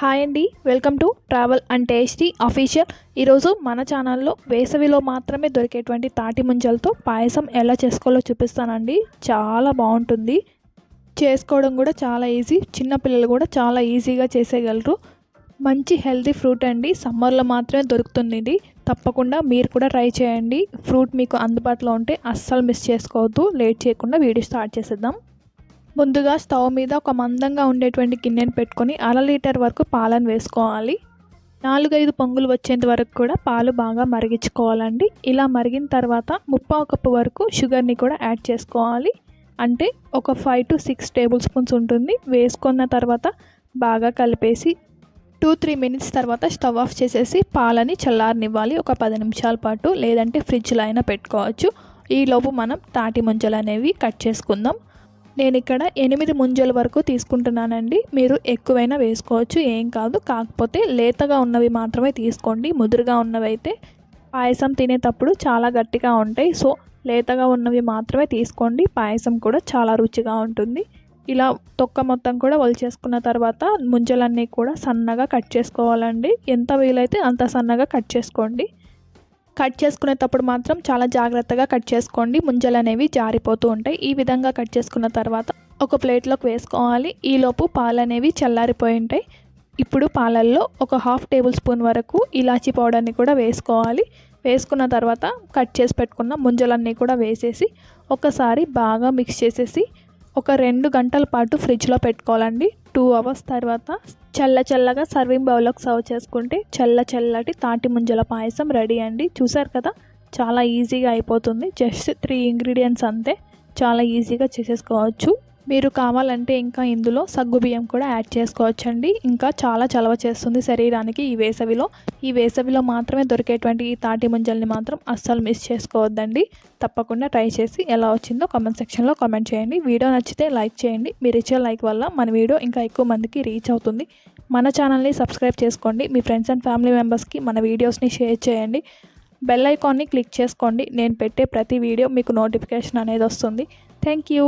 Hi అండి welcome to travel and tasty official. ఈరోజు మన ఛానల్లో వేసవిలో మాత్రమే దొరికేటువంటి తాటి ముంజలతో పాయసం ఎలా చేసుకోవాలో చూపిస్తానండి. చాలా బాగుంటుంది. చేసుకోవడం కూడా చాలా ఈజీ. చిన్నపిల్లలు కూడా చాలా ఈజీగా చేసేయగలరు. మంచి హెల్తీ ఫ్రూట్ అండి. సమ్మర్లో మాత్రమే దొరుకుతుంది ఇది. తప్పకుండా మీరు కూడా ట్రై చేయండి. ఫ్రూట్ మీకు అందుబాటులో ఉంటే అస్సలు మిస్ చేసుకోవద్దు. లేట్ చేయకుండా వీడియో స్టార్ట్ చేసేద్దాం. ముందుగా స్టవ్ మీద ఒక మందంగా ఉండేటువంటి గిన్నెను పెట్టుకొని అర లీటర్ వరకు పాలను వేసుకోవాలి. నాలుగైదు పొంగులు వచ్చేంత వరకు కూడా పాలు బాగా మరిగించుకోవాలండి. ఇలా మరిగిన తర్వాత ముప్పావు కప్పు వరకు షుగర్ని కూడా యాడ్ చేసుకోవాలి. అంటే ఒక five to six tablespoons ఉంటుంది. వేసుకున్న తర్వాత బాగా కలిపేసి టూ త్రీ మినిట్స్ తర్వాత స్టవ్ ఆఫ్ చేసేసి పాలని చల్లారనివ్వాలి. ఒక పది నిమిషాల పాటు లేదంటే ఫ్రిడ్జ్లో అయినా పెట్టుకోవచ్చు. ఈలోపు మనం తాటి ముంజలు అనేవి కట్ చేసుకుందాం. నేను ఇక్కడ ఎనిమిది ముంజల వరకు తీసుకుంటున్నానండి. మీరు ఎక్కువైనా వేసుకోవచ్చు ఏం కాదు. కాకపోతే లేతగా ఉన్నవి మాత్రమే తీసుకోండి. ముదురుగా ఉన్నవి అయితే పాయసం తినేటప్పుడు చాలా గట్టిగా ఉంటాయి. సో లేతగా ఉన్నవి మాత్రమే తీసుకోండి. పాయసం కూడా చాలా రుచిగా ఉంటుంది. ఇలా తొక్క మొత్తం కూడా వలిచేసుకున్న తర్వాత ముంజలన్నీ కూడా సన్నగా కట్ చేసుకోవాలండి. ఎంత వీలైతే అంత సన్నగా కట్ చేసుకోండి. కట్ చేసుకునేటప్పుడు మాత్రం చాలా జాగ్రత్తగా కట్ చేసుకోండి. ముంజలు అనేవి జారిపోతూ ఉంటాయి. ఈ విధంగా కట్ చేసుకున్న తర్వాత ఒక ప్లేట్లోకి వేసుకోవాలి. ఈలోపు పాలు అనేవి చల్లారిపోయి ఉంటాయి. ఇప్పుడు పాలల్లో ఒక హాఫ్ టేబుల్ స్పూన్ వరకు ఇలాచీ పౌడర్ని కూడా వేసుకోవాలి. వేసుకున్న తర్వాత కట్ చేసి పెట్టుకున్న ముంజలన్నీ కూడా వేసేసి ఒకసారి బాగా మిక్స్ చేసేసి ఒక రెండు గంటల పాటు ఫ్రిడ్జ్లో పెట్టుకోవాలండి. టూ అవర్స్ తర్వాత చల్ల చల్లగా సర్వింగ్ బౌల్లోకి సర్వ్ చేసుకుంటే చల్ల చల్లటి తాటి ముంజల పాయసం రెడీ అండి. చూసారు కదా? చాలా ఈజీగా అయిపోతుంది. జస్ట్ త్రీ ఇంగ్రీడియంట్స్ అంతే. చాలా ఈజీగా చేసేసుకోవచ్చు. మీరు కావాలంటే ఇంకా ఇందులో సగ్గుబియ్యం కూడా యాడ్ చేసుకోవచ్చండి. ఇంకా చాలా చలవ చేస్తుంది శరీరానికి ఈ వేసవిలో. ఈ వేసవిలో మాత్రమే దొరికేటువంటి ఈ తాటి ముంజల్ని మాత్రం అస్సలు మిస్ చేసుకోవద్దండి. తప్పకుండా ట్రై చేసి ఎలా వచ్చిందో కామెంట్ సెక్షన్లో కామెంట్ చేయండి. వీడియో నచ్చితే లైక్ చేయండి. మీరు ఇచ్చే లైక్ వల్ల మన వీడియో ఇంకా ఎక్కువ మందికి రీచ్ అవుతుంది. మన ఛానల్ని సబ్స్క్రైబ్ చేసుకోండి. మీ ఫ్రెండ్స్ అండ్ ఫ్యామిలీ మెంబర్స్కి మన వీడియోస్ని షేర్ చేయండి. బెల్ ఐకాన్ని క్లిక్ చేసుకోండి. నేను పెట్టే ప్రతి వీడియో మీకు నోటిఫికేషన్ అనేది వస్తుంది. Thank you.